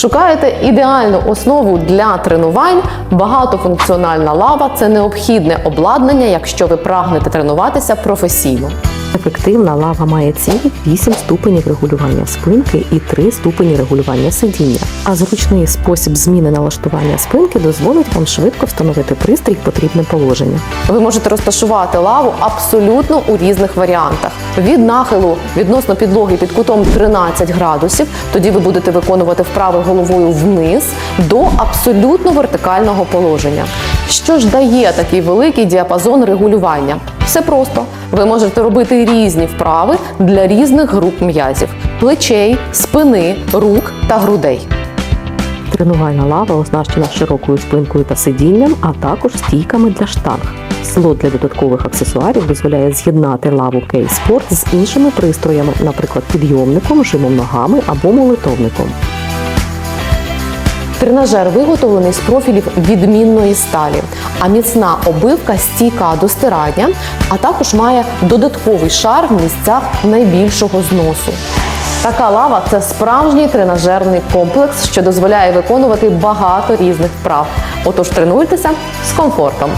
Шукаєте ідеальну основу для тренувань. Багатофункціональна лава це необхідне обладнання, якщо ви прагнете тренуватися професійно. Ефективна лава має цілі 8 ступенів регулювання спинки і 3 ступені регулювання сидіння. А зручний спосіб зміни налаштування спинки дозволить вам швидко встановити пристрій в потрібне положення. Ви можете розташувати лаву абсолютно у різних варіантах. Від нахилу відносно підлоги під кутом 13 градусів, тоді ви будете виконувати вправи головою вниз до абсолютно вертикального положення. Що ж дає такий великий діапазон регулювання? Все просто. Ви можете робити різні вправи для різних груп м'язів: плечей, спини, рук та грудей. Тренувальна лава оснащена широкою спинкою та сидінням, а також стійками для штанг. Слот для додаткових аксесуарів дозволяє з'єднати лаву Sport з іншими пристроями, наприклад, підйомником, жимом ногами або молитовником. Тренажер виготовлений з профілів відмінної сталі, а міцна обивка стійка до стирання, а також має додатковий шар в місцях найбільшого зносу. Така лава це справжній тренажерний комплекс, що дозволяє виконувати багато різних вправ. Отож тренуйтеся з комфортом.